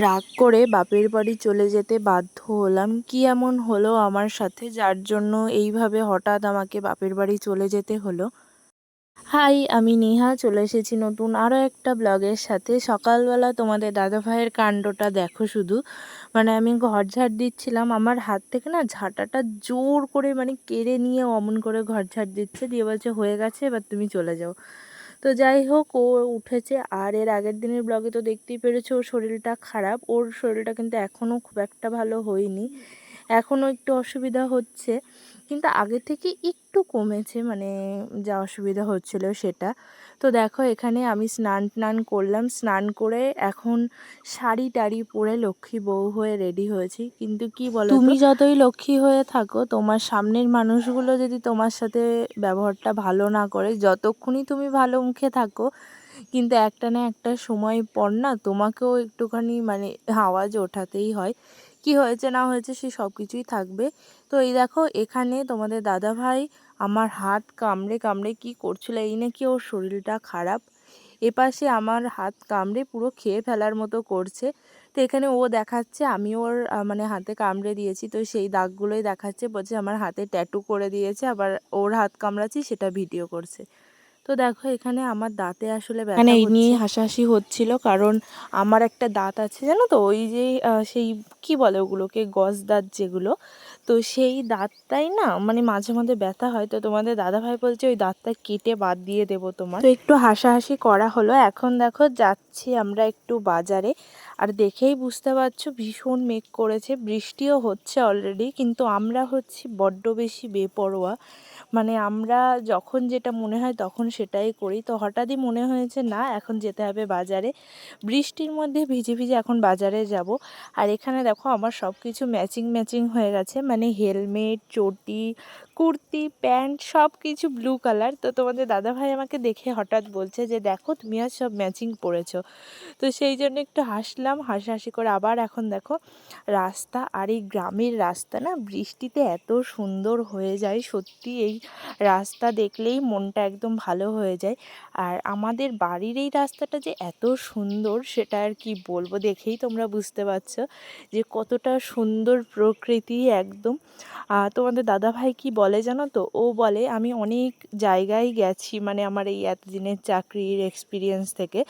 রাগ করে বাপের বাড়ি চলে যেতে বাধ্য হলাম। কি এমন হলো আমার সাথে যার জন্য এইভাবে হঠাৎ আমাকে বাপের বাড়ি চলে যেতে হলো? হাই, আমি নেহা, চলে এসেছি নতুন আরও একটা ব্লগের সাথে। সকালবেলা তোমাদের দাদা ভাইয়ের কাণ্ডটা দেখো শুধু। মানে আমি ঘর ঝাড় দিচ্ছিলাম, আমার হাত থেকে না ঝাঁটাটা জোর করে মানে কেড়ে নিয়ে অমন করে ঘর ঝাড় দিচ্ছে। দিয়ে বলছে, হয়ে গেছে, এবার তুমি চলে যাও। তো যাই হোক, ও উঠেছে। আর এর আগের দিনের ব্লগে তো দেখতেই পেরেছ, ওর শরীরটা খারাপ। ওর শরীরটা কিন্তু এখনও খুব একটা ভালো হয়নি। এখনও একটু অসুবিধা হচ্ছে। কিন্তু আগে থেকে একটু কমেছে মানে যা অসুবিধা হচ্ছিল সেটা। তো দেখো, এখানে আমি স্নান টান করলাম। স্নান করে এখন শাড়ি টাড়ি পরে লক্ষ্মী বউ হয়ে রেডি হয়েছি। কিন্তু কি বলো তুমি যতই লক্ষ্মী হয়ে থাকো, তোমার সামনের মানুষগুলো যদি তোমার সাথে ব্যবহারটা ভালো না করে, যতক্ষণই তুমি ভালো মুখে থাকো, কিন্তু একটা না একটা সময় পর না তোমাকেও একটুখানি মানে আওয়াজ ওঠাতেই হয়। কি হয়েছে, না হয়েছে, সে সব কিছুই থাকবে। তো এই দেখো, এখানে তোমাদের দাদা ভাই আমার হাত কামড়ে কামড়ে কি করছিল, এই নাকি ওর শরীরটা খারাপ। এপাশে আমার হাত কামড়ে পুরো খেয়ে ফেলার মতো করছে। তো এখানে ও দেখাচ্ছে, আমি ওর মানে হাতে কামড়ে দিয়েছি। তো সেই দাগগুলোই দেখাচ্ছে, বলছে আমার হাতে ট্যাটু করে দিয়েছে, আবার ওর হাত কামড়াচ্ছি, সেটা ভিডিও করছে। তো দেখো এখানে আমার দাঁতে আসলে মানে এই নিয়ে হাসাহাসি হচ্ছিল কারণ আমার একটা দাঁত আছে জানো তো? ওই যে সেই কি বলে ওগুলোকে? গজ দাঁত যেগুলো। তো সেই দাঁতটাই না মানে মাঝে মাঝে ব্যথা হয়। তো তোমাদের দাদাভাই বলছে ওই দাঁতটা কেটে বাদ দিয়ে দেবো তোমার। তো একটু হাসাহাসি করা হলো। এখন দেখো যাচ্ছি আমরা একটু বাজারে। আর দেখেই বুঝতে পারছ ভীষণ মেঘ করেছে। বৃষ্টিও হচ্ছে অলরেডি কিন্তু আমরা হচ্ছি বড্ড বেশি বেপরোয়া। মানে আমরা যখন যেটা মনে হয় তখন সেটাই করি। তো হঠাৎই মনে হয়েছে, না, এখন যেতে হবে বাজারে। বৃষ্টির মধ্যে ভিজে ভিজে এখন বাজারে যাব। আর এখানে দেখো আমার সব কিছু ম্যাচিং ম্যাচিং হয়ে গেছে। মানে হেলমেট, চটি কুর্তি, প্যান্ট সব কিছু ব্লু কালার তো তোমাদের দাদাভাই আমাকে দেখে হঠাৎ বলছে যে, দেখো, তুমি আজ সব ম্যাচিং পরেছো। তো সেই জন্য একটু হাসলাম, হাসাহাসি করে আবার এখন দেখো, রাস্তা আর এই গ্রামের রাস্তা না, বৃষ্টিতে এত সুন্দর হয়ে যায়। সত্যি এই রাস্তা দেখলেই মনটা একদম ভালো হয়ে যায়। আর আমাদের বাড়ির এই রাস্তাটা যে এত সুন্দর সেটা আর কি বলব দেখেই তোমরা বুঝতে পারছ যে কতটা সুন্দর প্রকৃতি একদম। তোমাদের দাদাভাই কি বলে জানো তো? ও বলে, আমি অনেক জায়গায় গেছি মানে আমার এই এতদিনের চাকরির এক্সপিরিয়েন্স থেকে।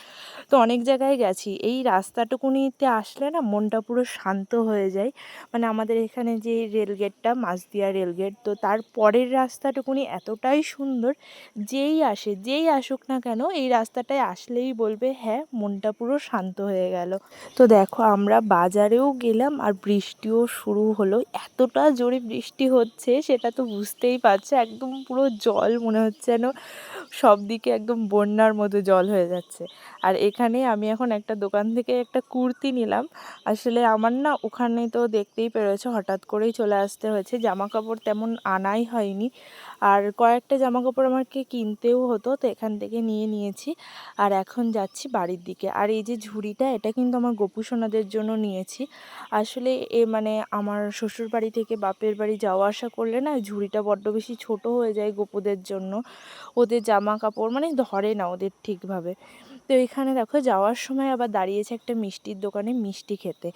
তো অনেক জায়গায় গেছি। এই রাস্তাটুকুনিতে আসলে না মনটা পুরো শান্ত হয়ে যায়। মানে আমাদের এখানে যে রেলগেটটা মাঝদিয়া রেলগেট তো তার পরের রাস্তাটুকুনি এতটাই সুন্দর, যেই আসে, যেই আসুক না কেন, এই রাস্তাটায় আসলেই বলবে হ্যাঁ মনটা পুরো শান্ত হয়ে গেল। তো দেখো, আমরা বাজারেও গেলাম আর বৃষ্টিও শুরু হলো। এতটা জোরে বৃষ্টি হচ্ছে, সেটা তো বুঝতেই পারছে, একদম পুরো জল মনে হচ্ছে যেন সব দিকে একদম বন্যার মতো জল হয়ে যাচ্ছে। আর এখানে আমি এখন একটা দোকান থেকে একটা কুর্তি নিলাম। আসলে আমার না ওখানে তো দেখতেই পেরেছ, হঠাৎ করেই চলে আসতে হয়েছে। জামা কাপড় তেমন আনাই হয়নি। আর কয়েকটা জামা কাপড় আমাকে কিনতেও হতো, তো এখান থেকে নিয়ে নিয়েছি। আর এখন যাচ্ছি বাড়ির দিকে। আর এই যে ঝুড়িটা, এটা কিন্তু আমার গোপু সোনাদের জন্য নিয়েছি। আসলে এ মানে আমার শ্বশুর বাড়ি থেকে বাপের বাড়ি যাওয়া আসা করলে না ঝুড়িটা বড্ড বেশি ছোট হয়ে যায় গোপুদের জন্য। ওদের জামা কাপড় মানে ধরে না ওদের ঠিকভাবে। তো এখানে দেখো যাওয়ার সময় আবার দাঁড়িয়েছে একটা মিষ্টির দোকানে মিষ্টি খেতে।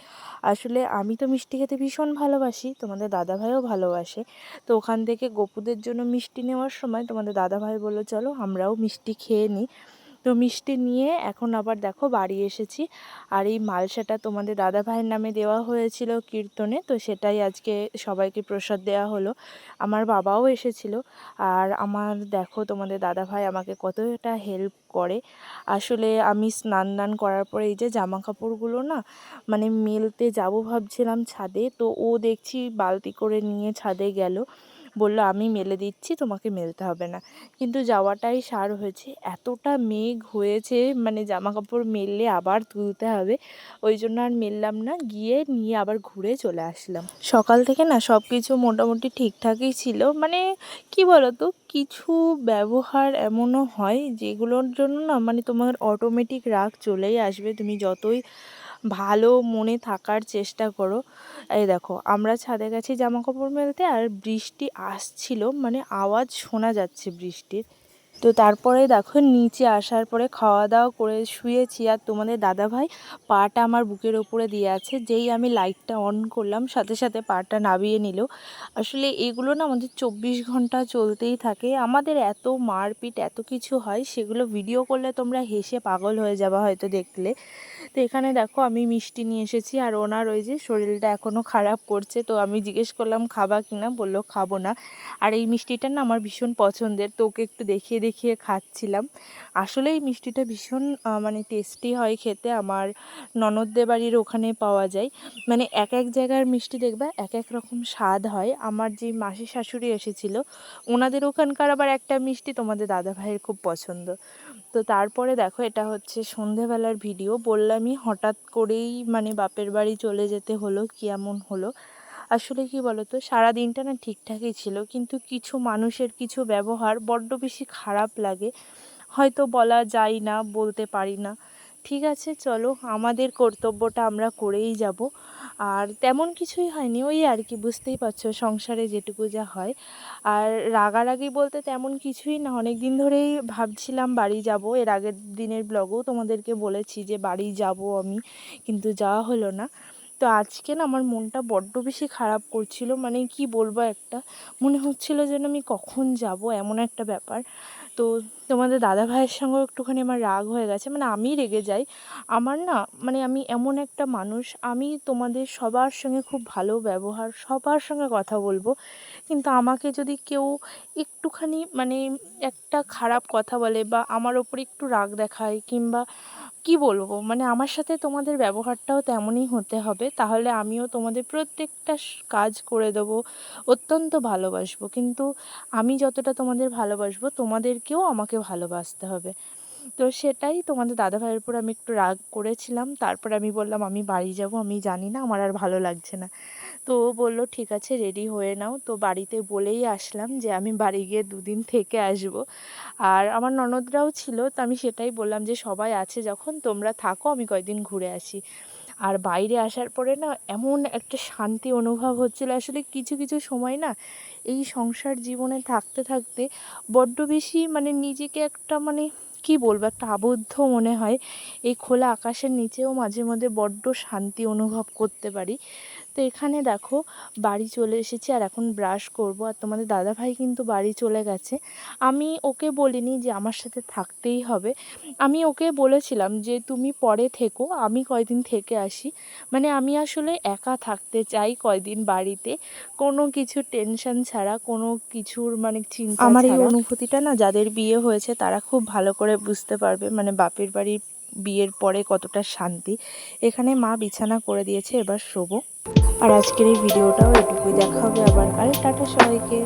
আসলে আমি তো মিষ্টি খেতে ভীষণ ভালোবাসি, তোমাদের দাদাভাইও ভালোবাসে। তো ওখান থেকে গোপুদের জন্য মিষ্টি নেওয়ার সময় তোমাদের দাদাভাই বলল, চলো আমরাও মিষ্টি খেয়ে নিই। তো মিষ্টি নিয়ে এখন আবার দেখো বাড়ি এসেছি। আর এই মালসাটা তোমাদের দাদা ভাইয়ের নামে দেওয়া হয়েছিল কীর্তনে, তো সেটাই আজকে সবাইকে প্রসাদ দেওয়া হলো। আমার বাবাও এসেছিল। আর আমার দেখো তোমাদের দাদা ভাই আমাকে কতটা হেল্প করে। আসলে আমি স্নান দান করার পরে এই যে জামা কাপড়গুলো না মানে মেলতে যাব ভাবছিলাম ছাদে, তো ও দেখছি বালতি করে নিয়ে ছাদে গেল। বলল, আমি মেলে দিচ্ছি, তোমাকে মেলতে হবে না। কিন্তু যাওয়াটাই সার হয়েছে। এতটা মেঘ হয়েছে মানে জামা কাপড় মেললে আবার তুলতে হবে। ওই জন্য আর মেললাম না, গিয়ে নিয়ে আবার ঘুরে চলে আসলাম। সকাল থেকে না সব কিছু মোটামুটি ঠিকঠাকই ছিল। মানে কি বলতো, কিছু ব্যবহার এমনও হয় যেগুলোর জন্য না মানে তোমার অটোমেটিক রাগ চলেই আসবে। তুমি যতই ভালো মনে থাকার চেষ্টা করো। এই দেখো, আমরা ছাদে গেছি জামা কাপড় মেলতে আর বৃষ্টি আসছিল মানে আওয়াজ শোনা যাচ্ছে বৃষ্টির। তো তারপরে দেখো নিচে আসার পরে খাওয়া দাওয়া করে শুয়েছি। আর তোমাদের দাদাভাই পাটা আমার বুকের ওপরে দিয়ে আছে, যেই আমি লাইটটা অন করলাম, সাথে সাথে পাটা নাবিয়ে নিল। আসলে এগুলো না আমাদের চব্বিশ ঘণ্টা চলতেই থাকে। আমাদের এত মারপিট, এত কিছু হয়, সেগুলো ভিডিও করলে তোমরা হেসে পাগল হয়ে যাবা হয়তো দেখলে। তো এখানে দেখো আমি মিষ্টি নিয়ে এসেছি, আর ওনার ওই যে শরীরটা এখনও খারাপ করছে। তো আমি জিজ্ঞেস করলাম, খাবা কিনা? বলল, খাব না। আর এই মিষ্টিটা না আমার ভীষণ পছন্দের, তো ওকে একটু দেখিয়ে দেখিয়ে খাচ্ছিলাম। আসলে এই মিষ্টিটা ভীষণ মানে টেস্টি হয় খেতে। আমার ননদদের বাড়ির ওখানে পাওয়া যায়। মানে এক এক জায়গার মিষ্টি দেখবে এক এক রকম স্বাদ হয়। আমার যে মাসি শাশুড়ি এসেছিল ওনাদের ওখানকার আবার একটা মিষ্টি তোমাদের দাদা ভাইয়ের খুব পছন্দ। তো তারপরে দেখো, এটা হচ্ছে সন্ধেবেলার ভিডিও। বললামই হঠাৎ করেই মানে বাপের বাড়ি চলে যেতে হলো, কি এমন হলো? আসলে কি বলতো সারা দিনটা না ঠিকঠাকই ছিল। কিন্তু কিছু মানুষের কিছু ব্যবহার বড্ড বেশি খারাপ লাগে। হয়তো বলা যায় না, বলতে পারি না। ঠিক আছে, চলো আমাদের কর্তব্যটা আমরা করেই যাব। আর তেমন কিছুই হয়নি, ওই আর কি, বুঝতেই পারছ সংসারে যেটুকু যা হয়। আর রাগারাগি বলতে তেমন কিছুই না অনেক দিন ধরেই ভাবছিলাম বাড়ি যাব। এর আগের দিনের ব্লগেও তোমাদেরকে বলেছি যে বাড়ি যাব আমি, কিন্তু যাওয়া হলো না। তো আজকে না আমার মনটা বড্ড বেশি খারাপ করছিল। মানে কি বলব একটা? মনে হচ্ছিল যেন আমি কখন যাব এমন একটা ব্যাপার। তো তোমাদের দাদা ভাইয়ের সঙ্গেও একটুখানি আমার রাগ হয়ে গেছে। মানে আমি রেগে যাই। আমার না মানে আমি এমন একটা মানুষ। আমি তোমাদের সবার সঙ্গে খুব ভালো ব্যবহার, সবার সঙ্গে কথা বলব। কিন্তু আমাকে যদি কেউ একটুখানি মানে একটা খারাপ কথা বলে বা আমার ওপরে একটু রাগ দেখায় কিংবা কি বলব? মানে আমার সাথে তোমাদের ব্যবহারটাও তেমনই হতে হবে। তাহলে আমিও তোমাদের প্রত্যেকটা কাজ করে দেবো, অত্যন্ত ভালোবাসবো। কিন্তু আমি যতটা তোমাদের ভালোবাসবো, তোমাদেরকেও আমাকে ভালোবাসতে হবে। তো সেটাই তোমাদের দাদা ভাইয়ের উপর আমি একটু রাগ করেছিলাম। তারপর আমি বললাম, আমি বাড়ি যাব, আমি জানি না, আমার আর ভালো লাগছে না। তো ও বলল, ঠিক আছে রেডি হয়ে নাও। তো বাড়িতে বলেই আসলাম যে, আমি বাড়ি গিয়ে দুদিন থেকে আসব। আর আমার ননদরাও ছিল, তো আমি সেটাই বললাম যে, সবাই আছে যখন, তোমরা থাকো, আমি কয়েকদিন ঘুরে আসি। আর বাইরে আসার পরে না, এমন একটা শান্তি অনুভব হচ্ছিল। আসলে কিছু কিছু সময় না, এই সংসার জীবনে থাকতে থাকতে বড্ড বেশি মানে নিজেকে একটা মানে কি বলব, একটা আবদ্ধ মনে হয়। এই খোলা আকাশের নিচেও মাঝে মধ্যে বড্ড শান্তি অনুভব করতে পারি। তো এখানে দেখো বাড়ি চলে এসেছি আর এখন ব্রাশ করব। আর তোমাদের দাদা ভাই কিন্তু বাড়ি চলে গেছে। আমি ওকে বলিনি যে আমার সাথে থাকতেই হবে। আমি ওকে বলেছিলাম যে তুমি পরে থেকো আমি কয়দিন থেকে আসি। মানে আমি আসলে একা থাকতে চাই কয়দিন বাড়িতে। কোনো কিছু টেনশন ছাড়া কোনো কিছুর মানে চিন্তা আমার এই অনুভূতিটা না যাদের বিয়ে হয়েছে তারা খুব ভালো করে বুঝতে পারবে মানে বাপের বাড়ির বিয়ের পরে কতটা শান্তি। এখানে মা বিছানা করে দিয়েছে এবার শোবো। আর আজকের এই ভিডিওটাও এটুকুই। দেখা হবে আবার কাল। টাটা সবাইকে।